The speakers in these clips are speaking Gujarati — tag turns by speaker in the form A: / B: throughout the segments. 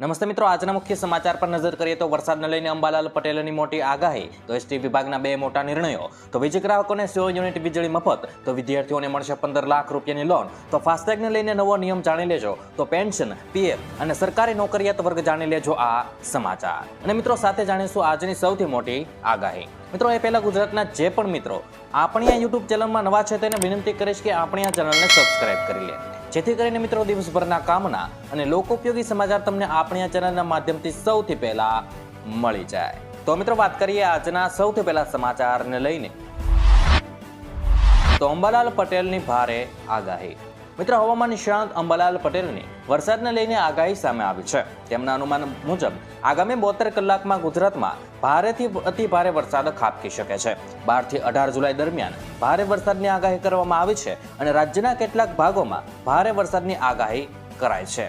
A: નમસ્તે મિત્રો, આજના મુખ્ય સમાચાર પર નજર કરીએ તો વરસાદને લઈને અંબાલાલ પટેલની મોટી આગાહી. તો એસટી વિભાગના બે મોટા નિર્ણયો. તો વીજ ગ્રાહકોને સો યુનિટ વીજળી મફત. તો વિદ્યાર્થીઓને મળશે પંદર લાખ રૂપિયાની લોન. તો ફાસ્ટેગને લઈને નવો નિયમ જાણી લેજો. તો પેન્શન, પીએફ અને સરકારી નોકરિયાત વર્ગ જાણી લેજો આ સમાચાર. અને મિત્રો, સાથે જાણીશું આજની સૌથી મોટી આગાહી. મિત્રો, એ પહેલાં ગુજરાતના જે પણ મિત્રો, આપણી આ યુટ્યુબ ચેનલમાં નવા છે તેને વિનંતી કરીશ કે આપણી આ ચેનલને સબસ્ક્રાઈબ કરી લે. જેથી કરીને મિત્રો દિવસભરના કામના અને લોકોપયોગી સમાચાર તમને આપણી આ ચેનલના માધ્યમથી સૌથી પહેલા મળી જાય. તો મિત્રો વાત કરીએ આજના સૌથી પહેલા સમાચારને લઈને. તો અંબાલાલ પટેલની ભારે આગાહી. મિત્રો, હવામાન નિષ્ણાંત અંબાલાલ પટેલની વરસાદને લઈને આગાહી સામે આવી છે. તેમના અનુમાન મુજબ, આગામી બોતેર કલાકમાં ગુજરાતમાં ભારેથી અતિ ભારે વરસાદ ખાબકી શકે છે. બારથી અઢાર જુલાઈ દરમિયાન ભારે વરસાદની આગાહી કરવામાં આવી છે અને રાજ્યના કેટલાક ભાગોમાં ભારે વરસાદની આગાહી કરાઈ છે.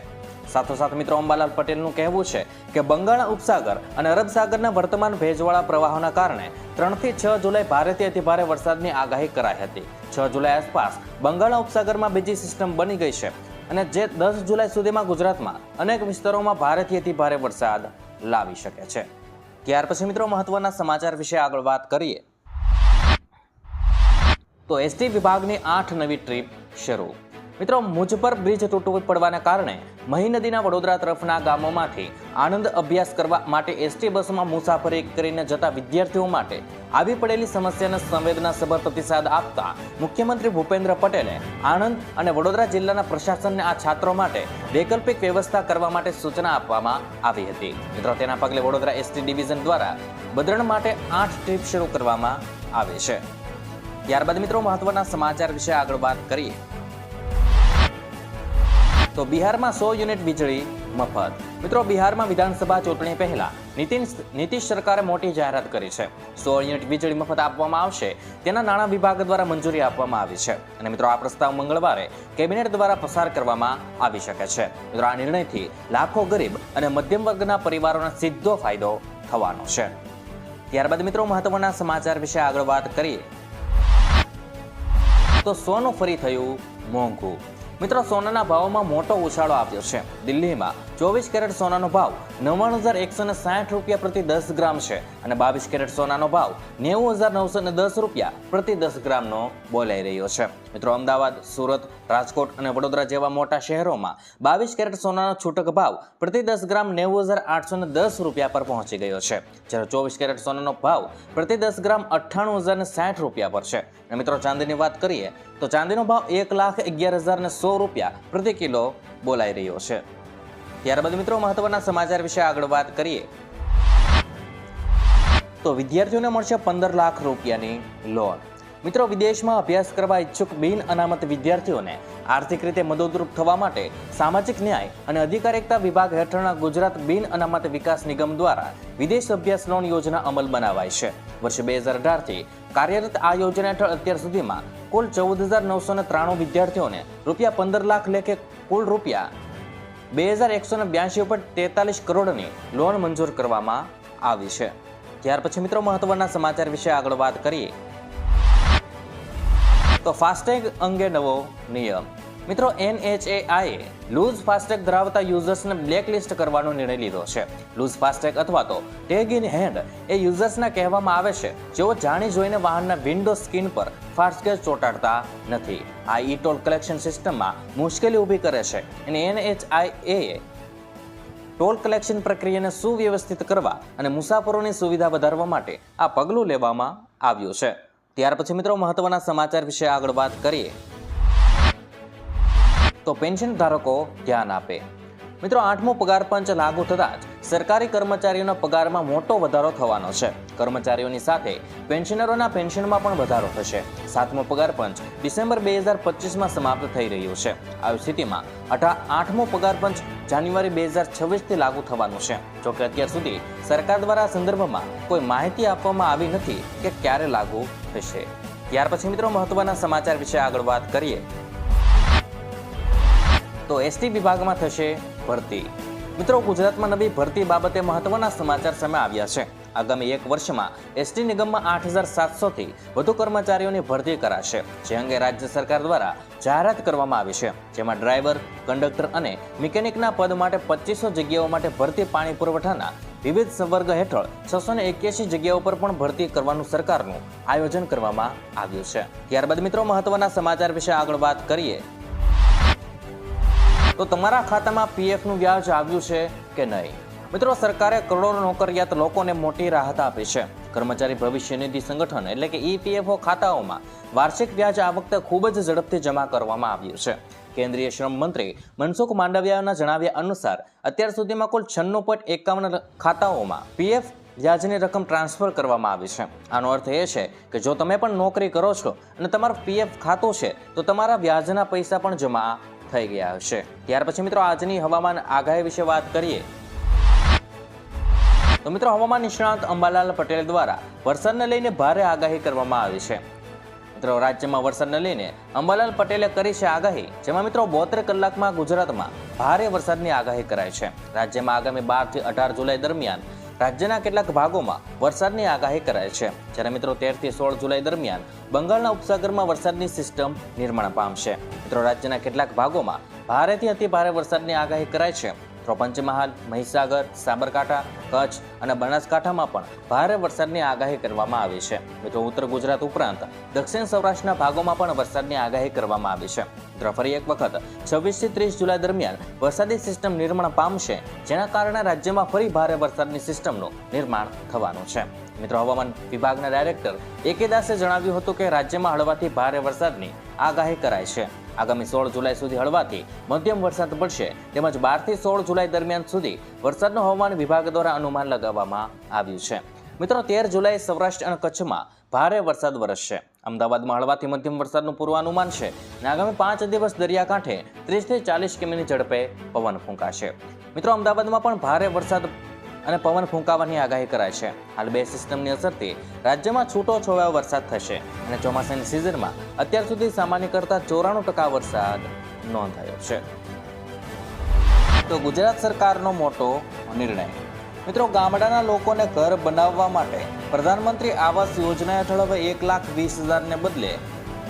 A: સાથોસાથ મિત્રો, અંબાલાલ પટેલનું કહેવું છે કે બંગાળના ઉપસાગર અને અરબ સાગરના વર્તમાન ભેજવાળા પ્રવાહોના કારણે ત્રણથી છ જુલાઈ ભારેથી અતિભારે વરસાદની આગાહી કરાઈ હતી. છ જુલાઈ આસપાસ બંગાળના ઉપસાગરમાં બીજી સિસ્ટમ બની ગઈ છે અને જે દસ જુલાઈ સુધીમાં ગુજરાતમાં અનેક વિસ્તારોમાં ભારેથી અતિભારે વરસાદ લાવી શકે છે. ત્યાર પછી મિત્રો, મહત્વના સમાચાર વિશે આગળ વાત કરીએ. તો એસટી વિભાગની આઠ નવી ટ્રીપ શરૂ. મિત્રો મુજપર બ્રિજ તૂટવું પડવાના કારણે મહી નદીના વડોદરા તરફના ગામોમાંથી આનંદ અભ્યાસ કરવા માટે એસટી બસમાં મુસાફરી કરીને જતા વિદ્યાર્થીઓ માટે આવી પડેલી સમસ્યાને સંવેદનાસભર પ્રતિસાદ આપતા મુખ્યમંત્રી ભૂપેન્દ્ર પટેલે આણંદ અને વડોદરા જિલ્લાના પ્રશાસનને આ છાત્રો માટે વૈકલ્પિક વ્યવસ્થા કરવા માટે સૂચના આપવામાં આવી હતી. મિત્રો, તેના પગલે વડોદરા એસટી ડિવિઝન દ્વારા બદરણ માટે આઠ ટ્રીપ શરૂ કરવામાં આવે છે. ત્યારબાદ મિત્રો, મહત્વના સમાચાર વિશે આગળ વાત કરીએ. તો બિહારમાં સો યુનિટ વીજળી મફત. મિત્રો, બિહારમાં વિધાનસભા ચૂંટણી પહેલા નીતિન નીતિશ સરકારે મોટી જાહેરાત કરી છે. સો યુનિટ વીજળી મફત આપવામાં આવશે, તેના નાણાં વિભાગ દ્વારા મંજૂરી આપવામાં આવી છે. અને મિત્રો, આ પ્રસ્તાવ મંગળવારે કેબિનેટ દ્વારા પસાર કરવામાં આવી શકે છે. મિત્રો, આ નિર્ણયથી લાખો ગરીબ અને મધ્યમ વર્ગના પરિવારોને સીધો ફાયદો થવાનો છે. ત્યારબાદ મિત્રો, મહત્વના સમાચાર વિશે આગળ વાત કરીએ. તો સોનું ફરી થયું મોંઘું. મિત્રો સોનાના ભાવમાં મોટો ઉછાળો આવ્યો છે. દિલ્હીમાં ચોવીસ કેરેટ સોનાનો ભાવ નવ્વાણું હજાર એકસો ને સાઠ રૂપિયા પ્રતિ દસ ગ્રામ છે અને બાવીસ કેરેટ સોનાનો ભાવ નેવું હજાર નવસો ને દસ રૂપિયા પ્રતિ દસ ગ્રામનો બોલાઈ રહ્યો છે. મિત્રો, અમદાવાદ, સુરત, રાજકોટ અને વડોદરા જેવા મોટા શહેરોમાં બાવીસ કેરેટ સોનાનો છૂટક ભાવ પ્રતિ દસ ગ્રામ નેવું હજાર આઠસો ને દસ રૂપિયા પર પહોંચી ગયો છે. જ્યારે ચોવીસ કેરેટ સોનાનો ભાવ પ્રતિ દસ ગ્રામ અઠ્ઠાણું હજાર ને સાઠ રૂપિયા પર છે. અને મિત્રો, ચાંદીની વાત કરીએ તો ચાંદીનો ભાવ એક લાખ અગિયાર હજાર ને સો રૂપિયા પ્રતિ કિલો બોલાઈ રહ્યો છે. ત્યારબાદ મિત્રો મહત્વના સમાચાર વિશે આગળ વાત કરીએ. તો વિદ્યાર્થીઓને મળશે પંદર લાખ રૂપિયાની લોન મિત્રો, વિદેશમાં અભ્યાસ કરવા ઈચ્છુક બિન અનામત વિદ્યાર્થીઓને આર્થિક રીતે મદદરૂપ થવા માટે સામાજિક ન્યાય અને અધિકારિકતા વિભાગ હેઠળના ગુજરાત બિન અનામત વિકાસ નિગમ દ્વારા વિદેશ અભ્યાસ લોન યોજના અમલ બનાવાય છે. વર્ષ બે હજાર અઢારથી કાર્યરત આ યોજના હેઠળ અત્યાર સુધીમાં કુલ ચૌદ હજાર નવસો ને ત્રાણું વિદ્યાર્થીઓને રૂપિયા પંદર લાખ લેખે કુલ રૂપિયા બે હજાર એકસો ને બ્યાસી ઉપર તેતાલીસ કરોડની લોન મંજૂર કરવામાં આવી છે. ત્યાર પછી મિત્રો મહત્વના સમાચાર વિશે આગળ વાત કરીએ. તો ફાસ્ટેગ અંગે નવો નિયમ. મિત્રો એનએચએઆઈએ લૂઝ ફાસ્ટેગ ધરાવતા યુઝર્સને બ્લેકલિસ્ટ કરવાનો નિર્ણય લીધો છે. લૂઝ ફાસ્ટેગ અથવા તો ટેગ ઇન હેન્ડ એ યુઝર્સને કહેવામાં આવે છે. જેઓ જાણી જોઈને વાહનના વિન્ડો સ્કીન પર ફાસ્ટેગ ચોંટાડતા નથી. આ ઈ ટોલ કલેક્શન સિસ્ટમમાં મુશ્કેલી ઊભી કરે છે અને એનએચઆઈએ ટોલ કલેક્શન પ્રક્રિયાને સુવ્યવસ્થિત કરવા અને મુસાફરોની સુવિધા વધારવા માટે આ પગલું લેવામાં આવ્યું છે. ત્યાર પછી મિત્રો, મહત્વના સમાચાર વિશે આગળ વાત કરીએ. તો પેન્શન ધારકો ધ્યાન આપે. મિત્રો, આઠમો પગાર પંચ લાગુ થતાં જ સરકારી કર્મચારીઓના પગારમાં મોટો વધારો થવાનો છે. કર્મચારીઓની સાથે પેન્શનરોના પેન્શનમાં પણ વધારો થશે. સાતમો પગાર પંચ ડિસેમ્બર બે હજાર પચીસમાં સમાપ્ત થઈ રહ્યું છે. આવી સ્થિતિમાં અઢા આઠમો પગાર પંચ જાન્યુઆરી બે હજાર છવ્વીસથી લાગુ થવાનું છે. જોકે અત્યાર સુધી સરકાર દ્વારા આ સંદર્ભમાં કોઈ માહિતી આપવામાં આવી નથી કે ક્યારે લાગુ થશે. ત્યાર પછી મિત્રો, મહત્વના સમાચાર વિશે આગળ વાત કરીએ. તો એસટી વિભાગમાં થશે ભરતી. મિત્રો, ગુજરાતમાં નવી ભરતી બાબતે મહત્વના સમાચાર સામે આવ્યા છે. આગામી એક વર્ષમાં એસટી નિગમમાં આઠ હજાર સાતસોથી વધુ કર્મચારીઓની ભરતી કરાશે, જે અંગે રાજ્ય સરકાર દ્વારા જાહેરાત કરવામાં આવી છે. જેમાં ડ્રાઈવર, કંડક્ટર અને મિકેનિકના પદ માટે પચીસો જગ્યાઓ માટે ભરતી પાણી પુરવઠાના વિવિધ સંવર્ગ હેઠળ છસો ને એક્યાસી જગ્યાઓ પર પણ ભરતી કરવાનું સરકારનું આયોજન કરવામાં આવ્યું છે. ત્યારબાદ મિત્રો, મહત્વના સમાચાર વિશે આગળ વાત કરીએ. તો તમારા ખાતામાં પીએફનું વ્યાજ આવ્યું છે કે નહીં? મિત્રો, સરકારે કરોડો નોકરિયાત લોકોને મોટી રાહત આપી છે. કર્મચારી ભવિષ્ય નિધિ સંગઠન એટલે કે ઈપીએફઓ ખાતાઓમાં વાર્ષિક વ્યાજ આ વખતે ખૂબ જ ઝડપથી જમા કરવામાં આવ્યું છે. કેન્દ્રીય શ્રમ મંત્રી મનસુખ માંડવિયાના જણાવ્યા અનુસાર, અત્યાર સુધીમાં કુલ છન્નું પોઈન્ટ એકાવન ખાતાઓમાં પીએફ વ્યાજની રકમ ટ્રાન્સફર કરવામાં આવી છે. આનો અર્થ એ છે કે જો તમે પણ નોકરી કરો છો અને તમારું પીએફ ખાતું છે, તો તમારા વ્યાજના પૈસા પણ જમા થઈ ગયા હશે. ત્યાર પછી મિત્રો આજની હવામાન આગાહી વિશે વાત કરીએ. તો મિત્રો હવામાન નિષ્ણાત અંબાલાલ પટેલ દ્વારા વરસાદને લઈને ભારે આગાહી કરવામાં આવી છે. મિત્રો રાજ્યમાં વરસાદને લઈને અંબાલાલ પટેલે કરી છે આગાહી, જેમાં મિત્રો બોતેર કલાકમાં ગુજરાતમાં ભારે વરસાદની આગાહી કરાય છે. રાજ્યમાં આગામી બારથી અઢાર જુલાઈ દરમિયાન રાજ્યના કેટલાક ભાગોમાં વરસાદની આગાહી કરાય છે. જ્યારે મિત્રો તેરથી સોળ જુલાઈ દરમિયાન બંગાળના ઉપસાગરમાં વરસાદની સિસ્ટમ નિર્માણ પામશે. મિત્રો રાજ્યના કેટલાક ભાગોમાં ભારેથી અતિ ભારે વરસાદની આગાહી કરાય છે. તો પંચમહાલ મહીસાગર, સાબરકાંઠા, કચ્છ અને બનાસકાંઠામાં પણ ભારે વરસાદની આગાહી કરવામાં આવી છે. મિત્રો, ઉત્તર ગુજરાત ઉપરાંત દક્ષિણ સૌરાષ્ટ્રના ભાગોમાં પણ વરસાદની આગાહી કરવામાં આવી છે. મિત્ર ફરી એક વખત છવ્વીસથી ત્રીસ જુલાઈ દરમિયાન વરસાદી સિસ્ટમ નિર્માણ પામશે, જેના કારણે રાજ્યમાં ફરી ભારે વરસાદની સિસ્ટમનું નિર્માણ થવાનું છે. મિત્રો, હવામાન વિભાગના ડાયરેક્ટર એકે દાસે જણાવ્યું હતું કે રાજ્યમાં હળવાથી ભારે વરસાદની આગાહી કરાઈ છે. આગામી સોળ જુલાઈ સુધી હળવાથી મધ્યમ વરસાદ પડશે તેમજ બારથી સોળ જુલાઈ દરમિયાન સુધી વરસાદનું હવામાન વિભાગ દ્વારા અનુમાન લગાવવામાં આવ્યું છે. મિત્રો, તેર જુલાઈ સૌરાષ્ટ્ર અને કચ્છમાં ભારે વરસાદ વરસશે. અમદાવાદમાં હળવાથી મધ્યમ વરસાદનું પૂર્વાનુમાન છે અને આગામી પાંચ દિવસ દરિયાકાંઠે ત્રીસથી ચાલીસ કિમીની ઝડપે પવન ફૂંકાશે. મિત્રો, અમદાવાદમાં પણ ભારે વરસાદ અને પવન ફૂંકાવાની આગાહી કરાય છે. હાલ બે સિસ્ટમની અસરથી રાજ્યમાં છૂટો છવાયો વરસાદ થશે અને ચોમાસાની સિઝનમાં અત્યાર સુધી સામાન્ય કરતાં ચોરાણું ટકા વરસાદ નોંધાયો છે. તો ગુજરાત સરકારનો મોટો નિર્ણય. મિત્રો, ગામડાના લોકોને ઘર બનાવવા માટે પ્રધાનમંત્રી આવાસ યોજના હેઠળ હવે એક લાખ વીસ હજારને બદલે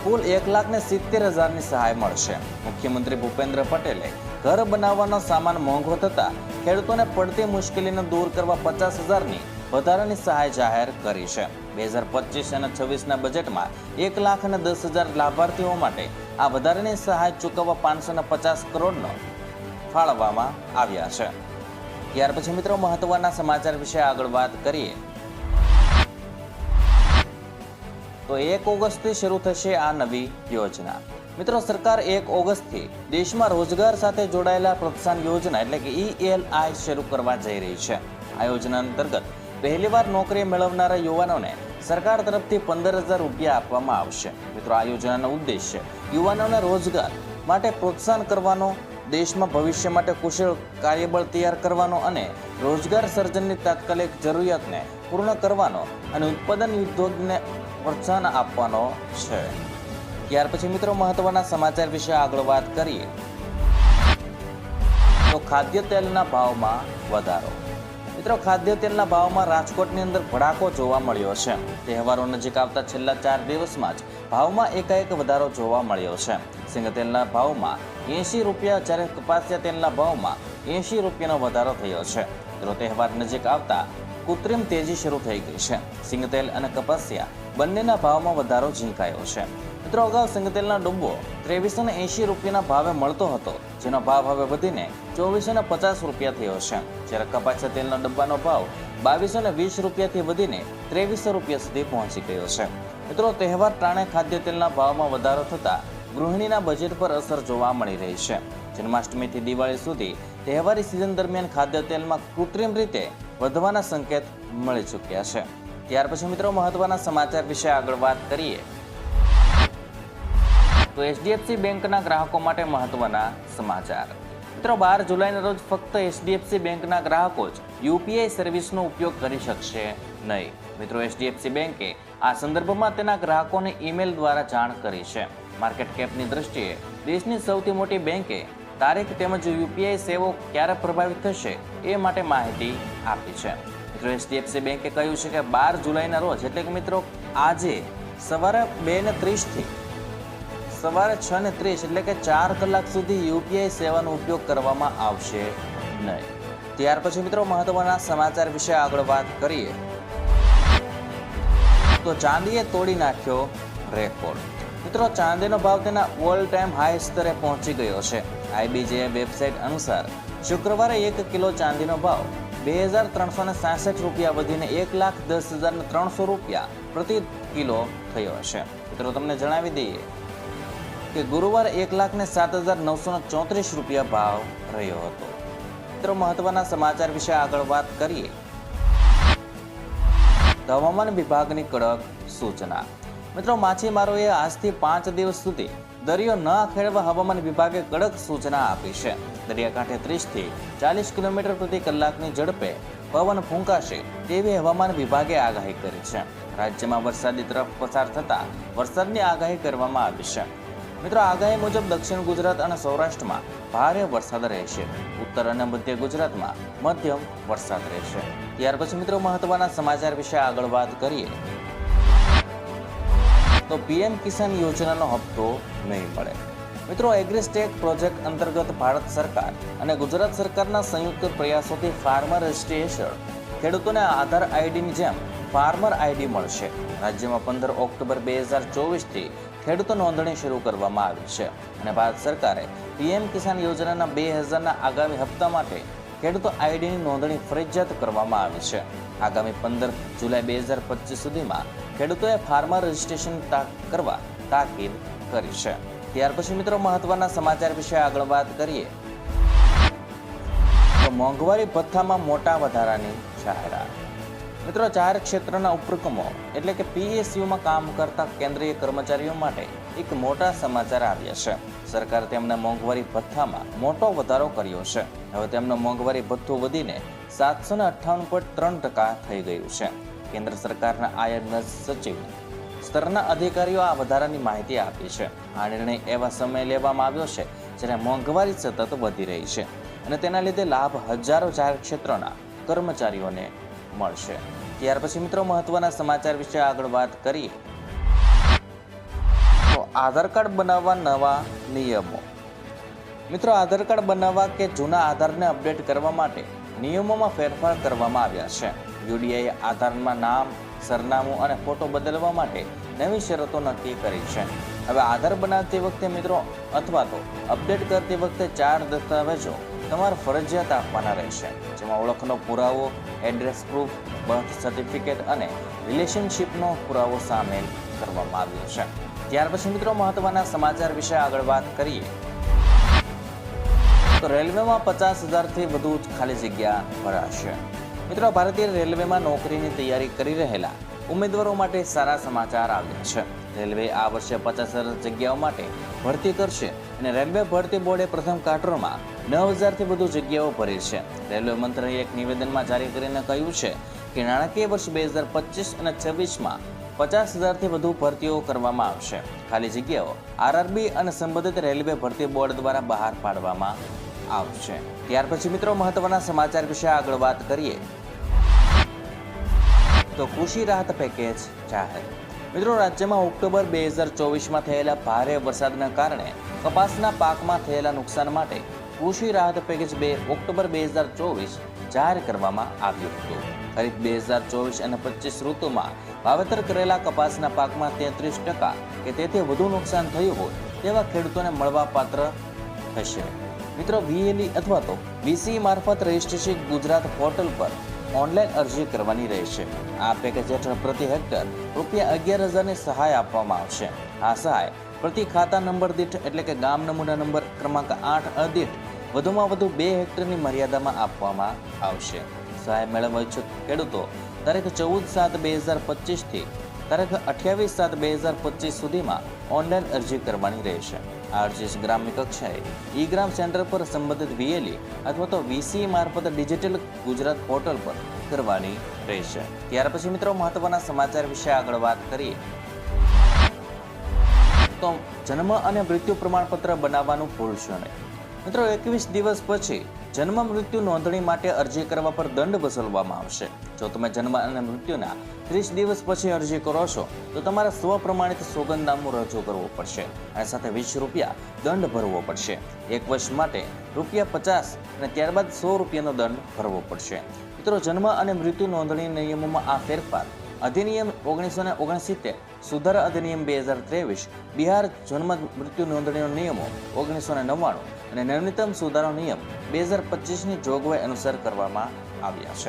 A: કુલ એક લાખને સિત્તેર હજારની સહાય મળશે. મુખ્યમંત્રી ભૂપેન્દ્ર પટેલે ઘર બનાવવાનો સામાન મોંઘો થતા ખેડૂતોને પડતી મુશ્કેલીને દૂર કરવા પચાસ હજારની વધારાની સહાય જાહેર કરી છે. બે હજાર પચીસ અને છવ્વીસના બજેટમાં એક લાખ અને દસ હજાર લાભાર્થીઓ માટે આ વધારાની સહાય ચૂકવવા પાંચસો ને પચાસ કરોડનો ફાળવવામાં આવ્યા છે. ત્યાર પછી મિત્રો મહત્વના સમાચાર વિશે આગળ વાત કરીએ. તો એક ઓગસ્ટથી શરૂ થશે આ નવી યોજના. મિત્રો, સરકાર એક ઓગસ્ટથી દેશમાં રોજગાર સાથે જોડાયેલા પ્રોત્સાહન યોજના એટલે કે ઈએલઆઈ શરૂ કરવા જઈ રહી છે. આ યોજના અંતર્ગત પહેલીવાર નોકરી મેળવનારા યુવાનોને સરકાર તરફથી પંદર હજાર રૂપિયા આપવામાં આવશે. મિત્રો, આ યોજનાનો ઉદ્દેશ્ય યુવાનોને રોજગાર માટે પ્રોત્સાહન કરવાનો, દેશમાં ભવિષ્ય માટે કુશળ કાર્યબળ તૈયાર કરવાનો અને રોજગાર સર્જનની તાત્કાલિક જરૂરિયાતને પૂર્ણ કરવાનો અને ઉત્પાદન ઉદ્યોગને પ્રોત્સાહન આપવાનો છે. ત્યાર પછી મિત્રો મહત્વના સમાચાર વિશે આગળ વાત કરીએ. તો ખાદ્ય તેલના ભાવમાં વધારો. મિત્રો, ખાદ્ય તેલના ભાવમાં રાજકોટની અંદર ભડાકો જોવા મળ્યો છે. તહેવારો નજીક આવતા છેલ્લા ચાર દિવસમાં જ ભાવમાં એકાએક વધારો જોવા મળ્યો છે. સિંગ તેલના ભાવમાં એંશી રૂપિયા જ્યારે કપાસિયા તેલના ભાવમાં એંશી રૂપિયાનો વધારો થયો છે. મિત્રો, તહેવાર નજીક આવતા કૃત્રિમ તેજી શરૂ થઈ ગઈ છે. સિંગતેલ અને કપાસિયા બંનેના ભાવમાં વધારો ઝીંકાયો છે. મિત્રો, અગાઉ સિંગતેલના ડબ્બો ત્રેવીસો ને એંશી રૂપિયાના ભાવે મળતો હતો, જેનો ભાવ હવે વધીને ચોવીસો ને પચાસ રૂપિયા થયો છે. જ્યારે કપાસિયા તેલના ડબ્બાનો ભાવ બાવીસો ને વીસ રૂપિયાથી વધીને ત્રેવીસો રૂપિયા સુધી પહોંચી ગયો છે. મિત્રો, તહેવાર ટાણે ખાદ્ય તેલના ભાવમાં વધારો થતાં ગૃહિણીના બજેટ પર અસર જોવા મળી રહી છે. જન્માષ્ટમીથી દિવાળી સુધી તહેવારી સિઝન દરમિયાન ખાદ્ય તેલમાં કૃત્રિમ રીતે વધવાના સંકેત મળી ચૂક્યા છે. ત્યાર પછી મિત્રો મહત્વના સમાચાર વિશે આગળ વાત કરીએ. તો એચડીએફસી બેંકના ગ્રાહકો માટે મહત્વના સમાચાર. મિત્રો, બાર જુલાઈના રોજ ફક્ત એચડીએફસી બેંકના ગ્રાહકો જ યુપીઆઈ સર્વિસનો ઉપયોગ કરી શકશે નહીં. મિત્રો, એચડીએફસી બેંકે આ સંદર્ભમાં તેના ગ્રાહકોને ઈમેલ દ્વારા જાણ કરી છે. માર્કેટ કેપની દ્રષ્ટિએ દેશની સૌથી મોટી બેંકે તારીખ તેમજ યુપીઆઈ સેવાઓ ક્યારે પ્રભાવિત થશે એ માટે માહિતી આપી છે. મિત્રો એચડીએફસી બેંકે કહ્યું છે કે બાર જુલાઈના રોજ, એટલે કે મિત્રો, આજે સવારે બે ને ત્રીસથી, સવારે છ ને ત્રીસ, એટલે કે ચાર કલાક સુધી યુપીઆઈ સેવાનો ઉપયોગ કરવામાં આવશે નહીં. ત્યાર પછી, મિત્રો, મહત્વના સમાચાર વિશે આગળ વાત કરીએ. તો ચાંદીએ તોડી નાખ્યો રેકોર્ડ મિત્રો, ચાંદીનો ભાવ તેના ઓલ ટાઈમ હાઈ સ્તરે પહોંચી ગયો છે. આઈબીજે વેબસાઇટ અનુસાર, શુક્રવારે એક કિલો ચાંદીનો ભાવ બે હજાર ત્રણસો ને સાસઠ રૂપિયા વધીને એક લાખ દસ હજાર ત્રણસો રૂપિયા પ્રતિ કિલો થયો હશે. મિત્રો, તમને જણાવી દઈએ કે ગુરુવારે એક લાખ ને સાત હજાર નવસો ચોત્રીસ રૂપિયા ભાવ રહ્યો હતો. મિત્રો, મહત્વના સમાચાર વિશે આગળ વાત કરીએ. હવામાન વિભાગની કડક સૂચના. મિત્રો, માછીમારોએ આજથી પાંચ દિવસ સુધી દરિયો ન ખેડવા હવામાન વિભાગે કડક સૂચના આપી છે. દરિયાકાંઠે ત્રીસથી ચાલીસ કિલોમીટર પ્રતિ કલાકની ઝડપે પવન ફૂંકાશે તેવી હવામાન વિભાગે આગાહી કરી છે. રાજ્યમાં વરસાદની તરફ પસાર થતા વરસાદની આગાહી કરવામાં આવી છે. મિત્રો, આગાહી મુજબ દક્ષિણ ગુજરાત અને સૌરાષ્ટ્રમાં ભારે વરસાદ રહેશે. ઉત્તર અને મધ્ય ગુજરાતમાં મધ્યમ વરસાદ રહેશે. ત્યાર પછી મિત્રો, મહત્વના સમાચાર વિશે આગળ વાત કરીએ. તો પીએમ કિસાન યોજનાનો હપ્તો નહીં મળે. મિત્રો, એગ્રીસ્ટેક પ્રોજેક્ટ અંતર્ગત ભારત સરકાર અને ગુજરાત સરકારના સંયુક્ત પ્રયાસોથી ફાર્મર રજિસ્ટ્રેશન ખેડૂતોને આધાર આઈડીની જેમ ફાર્મર આઈડી મળશે. રાજ્યમાં પંદર ઓક્ટોબર બે હજાર ચોવીસથી ખેડૂતો નોંધણી શરૂ કરવામાં આવી છે અને ભારત સરકારે પીએમ કિસાન યોજનાના બે હજારના આગામી હપ્તા માટે ખેડૂતો આઈડીની નોંધણી ફરજિયાત કરવામાં આવી છે. આગામી પંદર જુલાઈ બે હજાર પચીસ સુધીમાં ખેડૂતોએ ફાર્મર રજિસ્ટ્રેશન કરવા તાકીદ કરી છે. ત્યાર પછી મિત્રો મહત્વના સમાચાર વિશે આગળ વાત કરીએ. તો મોંઘવારી ભથ્થામાં મોટા વધારાની જાહેરાત. મિત્રો જાહેર ક્ષેત્રના ઉપક્રમો એટલે કે પીએસયુમાં કામ કરતા કેન્દ્રીય કર્મચારીઓ માટે એક મોટા સમાચાર આવ્યા છે. સરકારે તેમના મોંઘવારી ભથ્થામાં મોટો વધારો કર્યો છે. હવે તેમનો મોંઘવારી ભથ્થું વધીને સાતસો ને અઠ્ઠાવન પોઈન્ટ ત્રણ ટકા થઈ ગયું છે. કેન્દ્ર સરકારના આયર સચિવ સ્તરના અધિકારીઓ આ વધારાની માહિતી આપી છે. આ નિર્ણય એવા સમયે લેવામાં આવ્યો છે, જ્યારે મોંઘવારી સતત વધી રહી છે અને તેના લીધે લાભ હજારો જાહેર ક્ષેત્રોના કર્મચારીઓને મળશે. ત્યાર પછી મિત્રો, મહત્વના સમાચાર વિશે આગળ વાત કરીએ. તો આધાર કાર્ડ બનાવવા નવા નિયમો. મિત્રો, આધાર કાર્ડ બનાવવા કે જૂના આધારને અપડેટ કરવા માટે નિયમોમાં ફેરફાર કરવામાં આવ્યા છે. યુડીઆઈ આધારમાં નામ, સરનામું અને ફોટો બદલવા માટે નવી શરતો નક્કી કરી છે. હવે આધાર બનાવતી વખતે મિત્રો, અથવા તો અપડેટ કરતી વખતે ચાર દસ્તાવેજો તમારે ફરજિયાત આપવાના રહેશે. જેમાં ઓળખનો પુરાવો, એડ્રેસ પ્રૂફ, બર્થ સર્ટિફિકેટ અને રિલેશનશિપનો પુરાવો સામેલ કરવામાં આવ્યો છે. ત્યાર પછી મિત્રો, મહત્વના સમાચાર વિશે આગળ વાત કરીએ. તો રેલવેમાં પચાસ હજારથી વધુ ખાલી જગ્યા ભરાશે. મિત્રો ભારતીય રેલવેમાં નોકરીની તૈયારી કરી રહેલા ઉમેદવારો માટે સારા સમાચાર આવ્યા છે. રેલવે આ વર્ષે પચાસ હજાર જગ્યાઓ માટે ભરતી કરશે અને રેલવે ભરતી બોર્ડે પ્રથમ ક્વાર્ટરમાં નવ હજારથી વધુ જગ્યાઓ ભરી છે. રેલવે મંત્રીએ એક નિવેદનમાં જારી કરીને કહ્યું છે કે નાણાકીય વર્ષ બે હજાર પચીસ અને છવ્વીસમાં પચાસ હજારથી વધુ ભરતીઓ કરવામાં આવશે. ખાલી જગ્યાઓ આરઆરબી અને સંબંધિત રેલવે ભરતી બોર્ડ દ્વારા બહાર પાડવામાં આવશે. ત્યાર પછી મિત્રો, મહત્વના સમાચાર વિશે આગળ વાત કરીએ. તો કૃષિ રાહત પેકેજ જાહેર. મિત્રો, રાજ્યમાં ઓક્ટોબર બે હજાર ચોવીસમાં થયેલા ભારે વરસાદના કારણે કપાસના પાકમાં થયેલા નુકસાન માટે કૃષિ રાહત પેકેજ બે ઓક્ટોબર બે હજાર ચોવીસ જાહેર કરવામાં આવ્યું હતું. ખરીફ બે હજાર ચોવીસ અને પચીસ ઋતુમાં વાવેતર કરેલા કપાસના પાકમાં તેત્રીસ ટકા કે તેથી વધુ નુકસાન થયું હોય તેવા ખેડૂતોને મળવાપાત્ર થશે. મિત્રો વીએલઈ અથવા તો વીસી મારફત રજિસ્ટ્રેશન ગુજરાત પોર્ટલ પર ઓનલાઈન અરજી કરવાની રહેશે. આ પેકેજ હેઠળ પ્રતિ હેક્ટર રૂપિયા અગિયાર હજારની સહાય આપવામાં આવશે. આ સહાય પ્રતિ ખાતા નંબર દીઠ એટલે કે ગામ નમૂના નંબર ક્રમાંક આઠ અદીઠ વધુમાં વધુ બે હેક્ટરની મર્યાદામાં આપવામાં આવશે. સહાય મેળવવા ઈચ્છુક ખેડૂતો તારીખ ચૌદ સાત બે હજાર પચીસથી તારીખ અઠ્યાવીસ સાત બે હજાર પચીસ સુધીમાં ઓનલાઈન અરજી કરવાની રહેશે. આ અરજી ગ્રામ્ય કક્ષાએ. ઈ ગ્રામ સેન્ટર પર સંબંધિત વીએલઈ અથવા તો વીસી મારફત ડિજિટલ ગુજરાત પોર્ટલ પર કરવાની રહેશે. ત્યાર પછી મિત્રો મહત્વના સમાચાર વિશે આગળ વાત કરીએ. તો જન્મ અને મૃત્યુ પ્રમાણપત્ર બનાવવાનું ભૂલશો નહીં. મિત્રો એકવીસ દિવસ પછી જન્મ મૃત્યુ નોંધણી માટે અરજી કરવા પર દંડ વસૂલવામાં આવશે. જો તમે જન્મ અને મૃત્યુના ત્રીસ દિવસ પછી અરજી કરો છો, તો તમારે સ્વપ્રમાણિત સોગંદનામું રજૂ કરવું પડશે અને સાથે વીસ રૂપિયા દંડ ભરવો પડશે. એક વર્ષ માટે રૂપિયા પચાસ અને ત્યારબાદ સો રૂપિયાનો દંડ ભરવો પડશે. મિત્રો, જન્મ અને મૃત્યુ નોંધણી નિયમોમાં આ ફેરફાર અધિનિયમ ઓગણીસો ને ઓગણસિત્તેર, સુધારા અધિનિયમ બે હજાર ત્રેવીસ, બિહાર જન્મ મૃત્યુ નોંધણીનો નિયમો ઓગણીસો ને નવ્વાણું અને નવીનતમ સુધારો નિયમ બે હજાર પચીસની જોગવાઈ અનુસાર કરવામાં આવ્યા છે.